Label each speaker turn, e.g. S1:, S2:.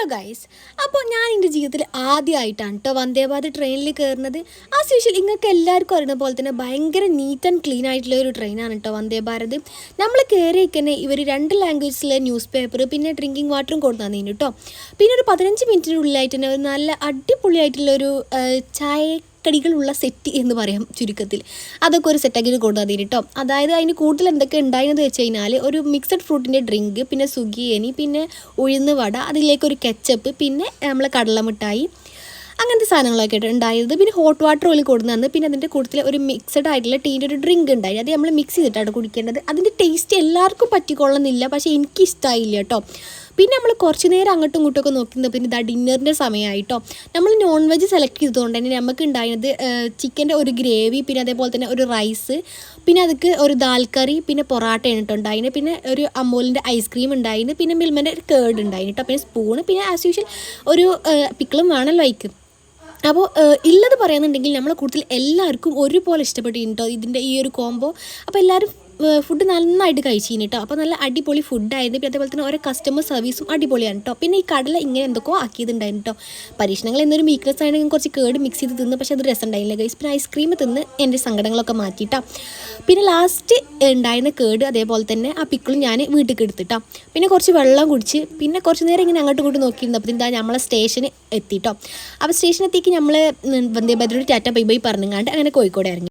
S1: Hello guys അപ്പോൾ ഞാൻ എന്റെ ജീവിതത്തിൽ ആദ്യമായിട്ടാണ് കേട്ടോ വന്ദേ ഭാരത് ട്രെയിനിൽ കയറുന്നത് ആസ് യൂഷ്വൽ നിങ്ങൾക്ക് എല്ലാവർക്കും അറിയുന്ന പോലെ തന്നെ ഭയങ്കര നീറ്റ് ആൻഡ് ക്ലീൻ ആയിട്ടുള്ള ഒരു ട്രെയിനാണ് കേട്ടോ വന്ദേ ഭാരത് നമ്മൾ കയറിയൊക്കെ ഇവർ രണ്ട് ലാംഗ്വേജിലെ ന്യൂസ് പേപ്പർ പിന്നെ ഡ്രിങ്കിങ് വാട്ടറും കൊടുത്തു തന്നീന് കേട്ടോ പിന്നെ ഒരു പതിനഞ്ച് മിനിറ്റിനുള്ളിലായിട്ട് തന്നെ ഒരു നല്ല അടിപൊളിയായിട്ടുള്ള ഒരു ചായ കടികളുള്ള സെറ്റ് എന്ന് പറയാം ചുരുക്കത്തിൽ. അതൊക്കെ ഒരു സെറ്റാക്കി കൊണ്ടുവന്നു കേട്ടോ അതായത് അതിന് കൂടുതൽ എന്തൊക്കെ ഉണ്ടായിരുന്നത് വെച്ച് കഴിഞ്ഞാൽ ഒരു മിക്സഡ് ഫ്രൂട്ടിന്റെ ഡ്രിങ്ക് പിന്നെ സുഗിയനി പിന്നെ ഉഴുന്ന് വട അതിലേക്ക് ഒരു കെച്ചപ്പ് പിന്നെ നമ്മൾ കടലമിഠായി അങ്ങനത്തെ സാധനങ്ങളൊക്കെ ആയിട്ട് പിന്നെ ഹോട്ട് വാട്ടർ ഓയിൽ കൊടുന്നു പിന്നെ അതിന്റെ കൂട്ടത്തിൽ ഒരു മിക്സഡ് ആയിട്ടുള്ള ടീന്റെ ഒരു ഡ്രിങ്ക് ഉണ്ടായി അത് നമ്മൾ മിക്സ് ചെയ്തിട്ടാണ് കുടിക്കേണ്ടത്. അതിന്റെ ടേസ്റ്റ് എല്ലാവർക്കും പറ്റിക്കൊള്ളുന്നില്ല. പക്ഷേ എനിക്ക് ഇഷ്ടമായില്ല കേട്ടോ. പിന്നെ നമ്മൾ കുറച്ച് നേരം അങ്ങോട്ടും ഇങ്ങോട്ടും ഒക്കെ നോക്കി പിന്നെ ഇതാ ഡിന്നറിന്റെ സമയമായിട്ടോ. നമ്മൾ നോൺ വെജ് സെലക്ട് ചെയ്തതുകൊണ്ട് തന്നെ നമുക്ക് ഉണ്ടായിരുന്നത് ചിക്കന്റെ ഒരു ഗ്രേവി പിന്നെ അതേപോലെ തന്നെ ഒരു റൈസ് പിന്നെ അതിക്ക് ഒരു ദാൽ കറി പിന്നെ പൊറാട്ട കേട്ടോ പിന്നെ ഒരു അമൂലിന്റെ ഐസ്ക്രീം ഉണ്ടായിന് പിന്നെ മിൽമന്റെ ഒരു കേർഡ് ഉണ്ടായിന് കേട്ടോ. പിന്നെ സ്പൂണ് പിന്നെ ആസ് യൂഷ്വൽ ഒരു പിക്കിളും വേണമല്ലോ അതിക്ക് അപ്പോൾ ഇല്ലത് പറയുന്നുണ്ടെങ്കിൽ നമ്മളെ കൂടുതൽ എല്ലാവർക്കും ഒരുപോലെ ഇഷ്ടപ്പെട്ടിട്ടുണ്ടോ ഇതിന്റെ ഈ ഒരു കോംബോ അപ്പോൾ എല്ലാവരും ഫുഡ് നന്നായിട്ട് കഴിച്ചിന് കേട്ടോ അപ്പോൾ നല്ല അടിപൊളി ഫുഡായിരുന്നു പിന്നെ അതേപോലെ തന്നെ ഓരോ കസ്റ്റമർ സർവീസും അടിപൊളിയാണ് കേട്ടോ പിന്നെ ഈ കടല ഇങ്ങനെ എന്തൊക്കെയോ ആക്കിയതുണ്ടായിരുന്നു കേട്ടോ പരീക്ഷണങ്ങൾ എന്നൊരു വീക്ക്നെസ് ആണെങ്കിൽ കുറച്ച് കേട് മിക്സ് ചെയ്ത് തിന്ന്. പക്ഷേ അത് രസം ഉണ്ടായില്ല ഗൈസ് പിന്നെ ഐസ്ക്രീം തിന്ന് എന്റെ സങ്കടങ്ങളൊക്കെ മാറ്റിയിട്ടോ പിന്നെ ലാസ്റ്റ് ഉണ്ടായിരുന്ന കേട് അതേപോലെ തന്നെ ആ പിക്കിളും ഞാൻ വീട്ടിൽ എടുത്തിട്ടോ പിന്നെ കുറച്ച് വെള്ളം കുടിച്ച് പിന്നെ കുറച്ച് നേരം ഇങ്ങനെ അങ്ങോട്ടും ഇങ്ങോട്ടും നോക്കിയിരുന്നപ്പോൾ ഇതാ നമ്മളെ സ്റ്റേഷന് എത്തിയിട്ടോ അപ്പോൾ സ്റ്റേഷൻ എത്തിക്ക് നമ്മൾ വന്ദേ ഭാരതോട് ടാറ്റ ബൈ ബൈ പറഞ്ഞങ്ങാണ്ട് അങ്ങനെ കോഴിക്കോട് ഇറങ്ങി.